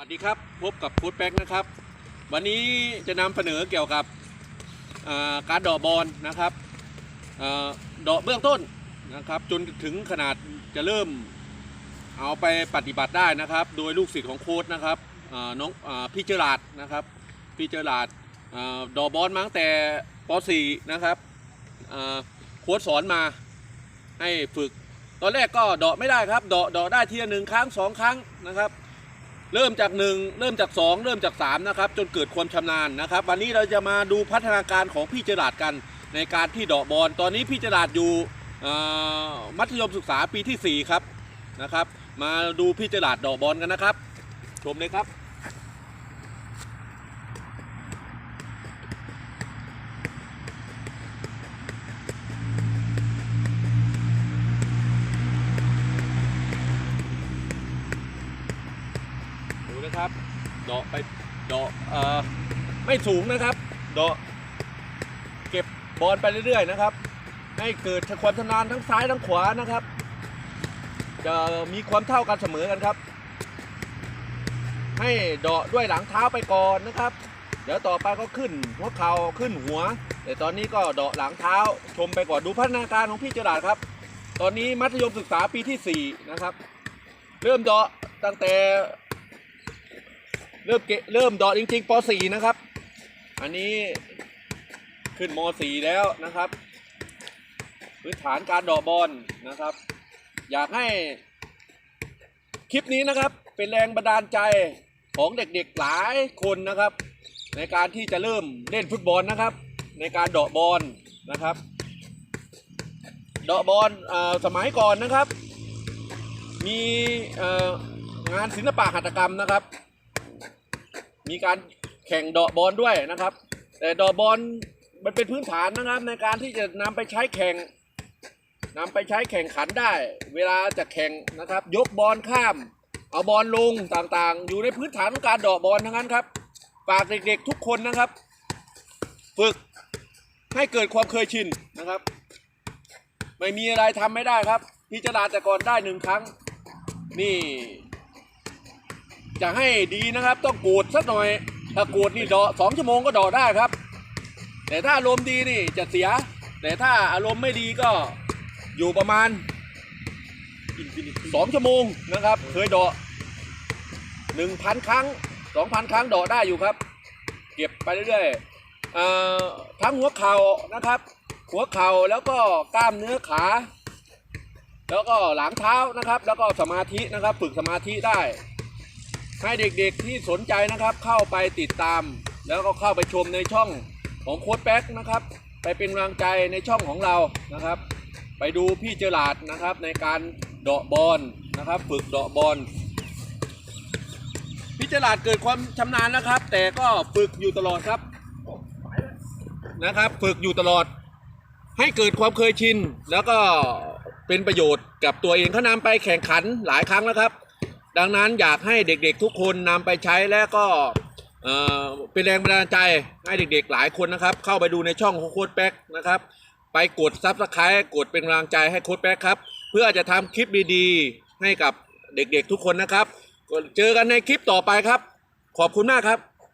สวัสดีครับ พบกับฟูดแบ็กนะครับ วันนี้จะนำเสนอเกี่ยวกับการดอบอลนะครับอดอกเบื้องต้นนะครับ จนถึงขนาดจะเริ่มเอาไปปฏิบัติได้นะครับ โดยลูกศิษย์ของโค้ดนะครับน้องอพี่เจราดนะครับพี่เจราดอดอบอลมาตั้งแต่ป .4 นะครับโค้ดสอนมาให้ฝึก ตอนแรกก็ดาะไม่ได้ครับดาะเดาะได้ทีละหนึ่งครั้งสองครั้งนะครับ เริ่มจากหนึ่งเริ่มจากสองเริ่มจากสามนะครับจนเกิดความชำนาญนะครับ วันนี้เราจะมาดูพัฒนาการของพี่เจราดกันในการที่เดาะบอลตอนนี้พี่เจราดอยู่มัธยมศึกษาปีที่สี่ครับนะครับ มาดูพี่เจราดเดาะบอลกันนะครับ ชมเลยครับ นะครับเดาะไปเดาะเอ่อไม่สูงนะครับเดาะเก็บบอลไปเรื่อยๆนะครับ ให้เกิดความชำนาญทั้งซ้ายทั้งขวานะครับ จะมีความเท่ากันเสมอกันครับ ให้เดาะด้วยหลังเท้าไปก่อนนะครับ เดี๋ยวต่อไปก็ขึ้นหัวเข่าขึ้นหัว แต่ตอนนี้ก็เดาะหลังเท้าชมไปก่อนดูพัฒนาการของพี่เจราดครับ ตอนนี้มัธยมศึกษาปีที่สี่นะครับ เริ่มเดาะตั้งแต่ เริ่มเกะเริ่มดอดจริงๆป .4 นะครับ อันนี้ขึ้นม .4 แล้วนะครับพื้นฐานการดอบอลนะครับ อยากให้คลิปนี้นะครับเป็นแรงบันดาลใจของเด็กๆหลายคนนะครับ ในการที่จะเริ่มเล่นฟุตบอลนะครับ ในการเดาะบอลนะครับเดาะบอลอ่อสมัยก่อนนะครับ มีอ่องานศิลปะหัตถกรรมนะครับ มีการแข่งเดาะบอลด้วยนะครับ แต่เดาะบอลมันเป็นพื้นฐานนะครับในการที่จะนำไปใช้แข่งนำไปใช้แข่งขันได้ เวลาจะแข่งนะครับ ยกบอลข้าม เอาบอลลงต่างๆ อยู่ในพื้นฐานของการเดาะบอลทั้งนั้นครับฝากเด็กๆทุกคนนะครับ ฝึกให้เกิดความเคยชินนะครับ ไม่มีอะไรทำไม่ได้ครับ พิจารณาแต่ก่อนได้หนึ่งครั้ง นี่ จะให้ดีนะครับ ต้องกูดสักหน่อย ถ้ากูดนี่ดาะสองชั่วโมงก็ดาะได้ครับ แต่ถ้าอารมณ์ดีนี่จะเสีย แต่ถ้าอารมณ์ไม่ดีก็อยู่ประมาณสองชั่วโมงนะครับ เคยดาะหนึ่งพันครั้งสองพันครั้งดาะได้อยู่ครับ เก็บไปเรื่อยๆทั้งหัวเข่านะครับ หัวเข่าแล้วก็กล้ามเนื้อขาแล้วก็หลังเท้านะครับ แล้วก็สมาธินะครับ ฝึกสมาธิได้ ให้เด็กๆที่สนใจนะครับเข้าไปติดตาม แล้วก็เข้าไปชมในช่องของโค้ดแป๊กนะครับ ไปเป็นกำลังใจในช่องของเรานะครับ ไปดูพี่เจราดนะครับในการเดาะบอลนะครับ ฝึกเดาะบอลพี่เจราดเกิดความชำนาญนะครับ แต่ก็ฝึกอยู่ตลอดครับนะครับ ฝึกอยู่ตลอด ให้เกิดความเคยชินแล้วก็เป็นประโยชน์กับตัวเองเขานำไปแข่งขันหลายครั้งแล้วครับ ดังนั้นอยากให้เด็กๆทุกคนนำไปใช้และก็เอ่อเป็นแรงบันดาลใจให้เด็กๆหลายคนนะครับ เข้าไปดูในช่องของโค้ดแป๊กนะครับ ไปกดซับสไครต์กดเป็นกำลังใจให้โค้ดแป๊กครับ เพื่อจะทำคลิปดีๆ ให้กับเด็กๆทุกคนนะครับ เจอกันในคลิปต่อไปครับ ขอบคุณมากครับ